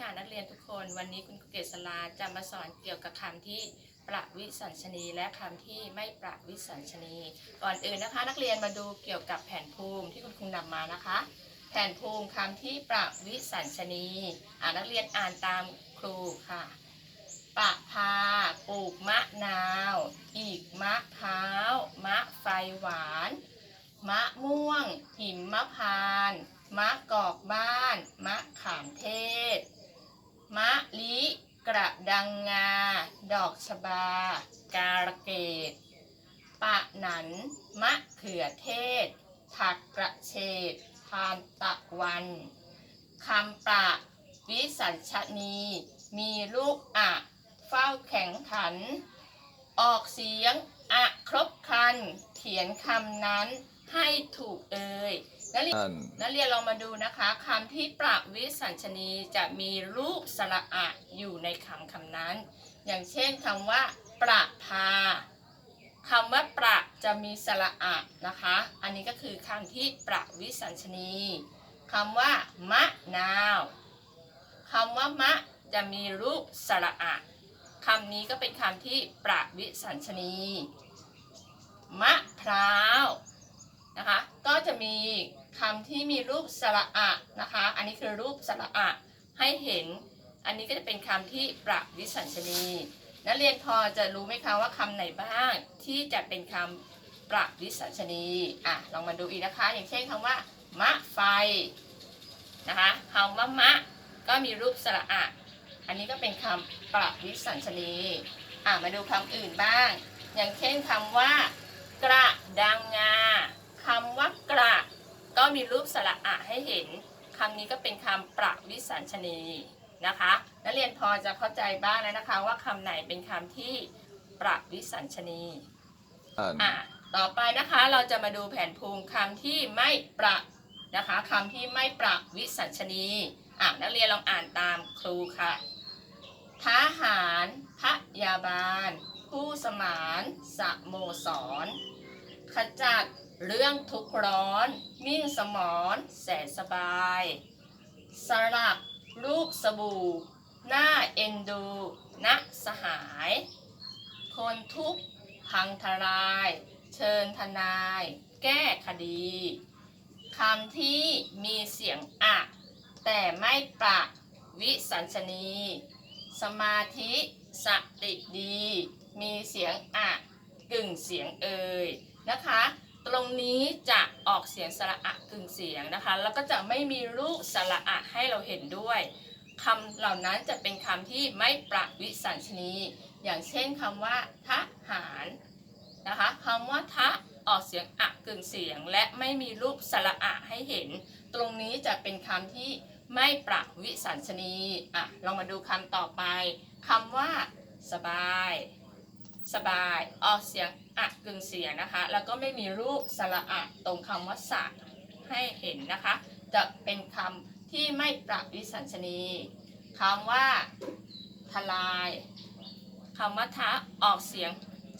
ค่ะนักเรียนทุกคน วันนี้คุณเกษราจะมาสอนเกี่ยวกับคำที่ประวิสัญชนีและคำที่ไม่ประวิสัญชนี ก่อนอื่นนะคะ นักเรียนมาดูเกี่ยวกับแผนภูมิที่คุณครูนำมานะคะ แผนภูมิคำที่ประวิสัญชนีอ่านักเรียนอ่านตามครูค่ะปะพาปลูกมะนาว อีกมะพร้าว มะไฟหวาน มะม่วง หิมมะพาน มะกอกบ้าน มะขามเทศ มะลิกระดังงา ดอกชบา การะเกดปะห นัน มะเขือเทศ ผักกระเฉดทานตะวันคำประวิสัญชนี มีลูกอะเฝ้าแข็งขัน ออกเสียงอะครบครัน เขียนคำนั้นให้ถูกเอ่ยนักเรียนอันนักเรียนลองมาดูนะคะคำที่ประวิสัญชนีจะมีรูปสระอะอยู่ในคำคำนั้น อย่างเช่นคำว่า ประพา คำว่าประจะมีสระอะนะคะ อันนี้ก็คือคำที่ประวิสัญชนีคำว่ามะนาวคำว่ามะจะมีรูปสระอะคำนี้ก็เป็นคำที่ประวิสัญชนี มะพร้าวนะคะ ก็จะมีคำที่มีรูปสระอะนะคะ อันนี้คือรูปสระอะให้เห็น อันนี้ก็จะเป็นคำที่ประวิสัญชนี นักเรียนพอจะรู้ไหมคะว่าคำไหนบ้างที่จะเป็นคำประวิสัญชนีอะลองมาดูอีกนะคะ อย่างเช่นคำว่ามะไฟนะคะคำว่ามะก็มีรูปสระอะอันนี้ก็เป็นคำประวิสัญชนีอะมาดูคำอื่นบ้าง อย่างเช่นคำว่า กระดังงาคำว่ากระ ก็มีรูปสระอะให้เห็นคำนี้ก็เป็นคำประวิสัญชนี นะคะ นักเรียนพอจะเข้าใจบ้างแล้วนะคะ ว่าคำไหนเป็นคำที่ประวิสัญชนีอันอะต่อไปนะคะเราจะมาดูแผนภูมิคำที่ไม่ประนะคะคำที่ไม่ประวิสัญชนีอะนักเรียนลองอ่านตามครูค่ะทหารพยาบาล ผู้สมานสโมสร ขจัดเรื่องทุกข์ร้อน มิ่งสมอนแสนสบาย สลัก รูปสบู่ หน้าเอ็นดูนะสหาย คนทุกข์พังทลาย เชิญทนาย แก้คดีคำที่มีเสียงอะ แต่ไม่ประวิสัญชนี สมาธิสติดี มีเสียงอะกึ่งเสียงเอ่ยนะคะ ตรงนี้จะออกเสียงสระอะกึ่งเสียงนะคะ แล้วก็จะไม่มีรูปสระอะให้เราเห็นด้วยคำเหล่านั้นจะเป็นคำที่ไม่ประวิสัญชนี อย่างเช่นคำว่าทหารนะคะคำว่าทะออกเสียงอะกึ่งเสียง และไม่มีรูปสระอะให้เห็น ตรงนี้จะเป็นคำที่ไม่ประวิสัญชนีอะลองมาดูคำต่อไปคำว่า สบาย สบายออกเสียงอะกึ่งเสียงนะคะ แล้วก็ไม่มีรูปสระอะตรงคำว่าสะให้เห็นนะคะ จะเป็นคำที่ไม่ประวิสัญชนีคำว่าทลายคำว่าทะออกเสียง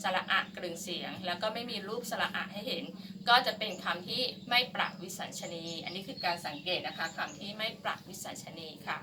สระอะกึ่งเสียง แล้วก็ไม่มีรูปสระอะให้เห็น ก็จะเป็นคำที่ไม่ประวิสัญชนี อันนี้คือการสังเกตนะคะคำที่ไม่ประวิสัญชนีค่ะ